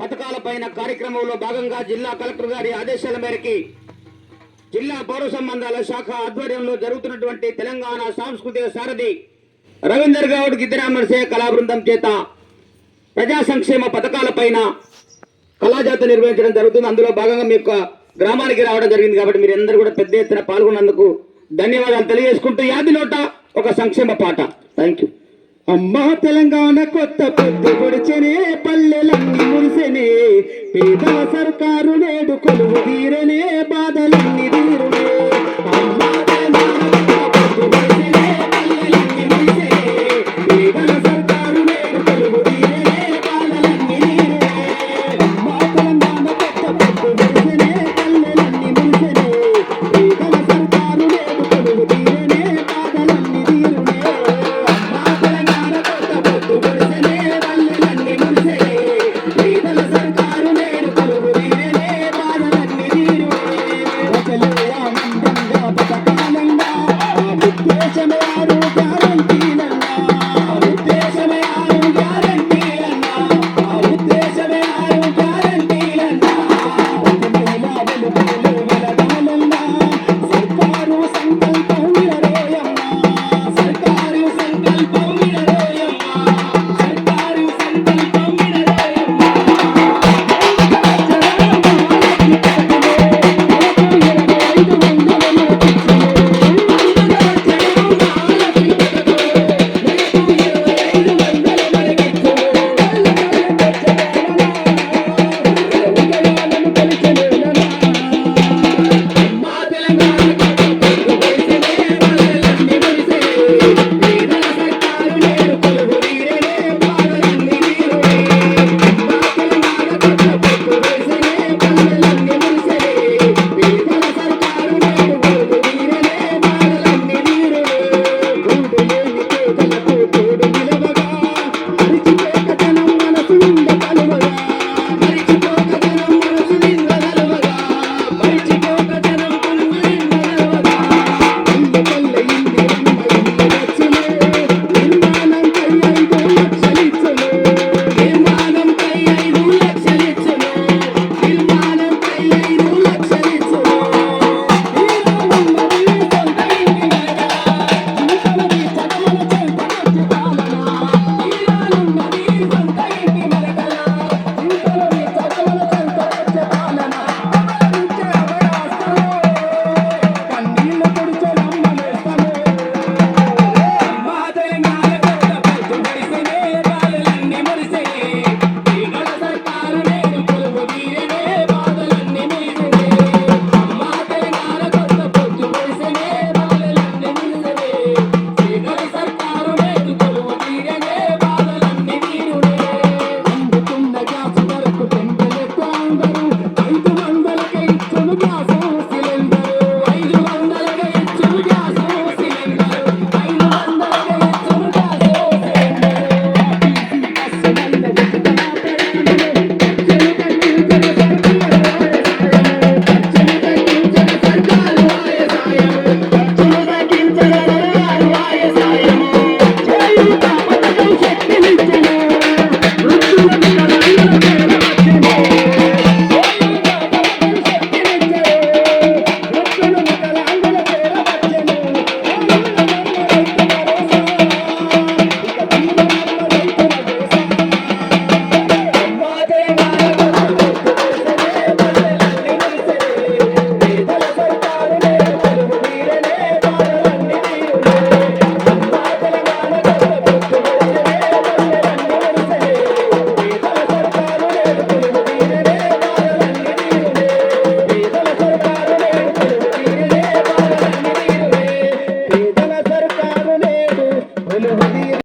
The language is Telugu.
పథకాలపైన కార్యక్రమంలో భాగంగా జిల్లా కలెక్టర్ గారి ఆదేశాల మేరకి జిల్లా పౌర సంబంధాల శాఖ ఆధ్వర్యంలో జరుగుతున్నటువంటి తెలంగాణ సాంస్కృతిక సారథి రవీందర్ గౌడ్ గిద్దరామర్సే కళా బృందం చేత ప్రజా సంక్షేమ పథకాలపైన కళాజాత నిర్వహించడం జరుగుతుంది. అందులో భాగంగా మీ యొక్క గ్రామానికి రావడం జరిగింది కాబట్టి మీరు అందరూ కూడా పెద్ద ఎత్తున పాల్గొన్నందుకు ధన్యవాదాలు తెలియజేసుకుంటూ యాది నోట ఒక సంక్షేమ పాట. థ్యాంక్ యూ అమ్మా తెలంగాణ కొత్త పెద్ద పొడిచెనే పల్లెలన్నీ మురిసెనే పేద సర్కారు నేడు కొలువు తీరనే బాధలన్నీ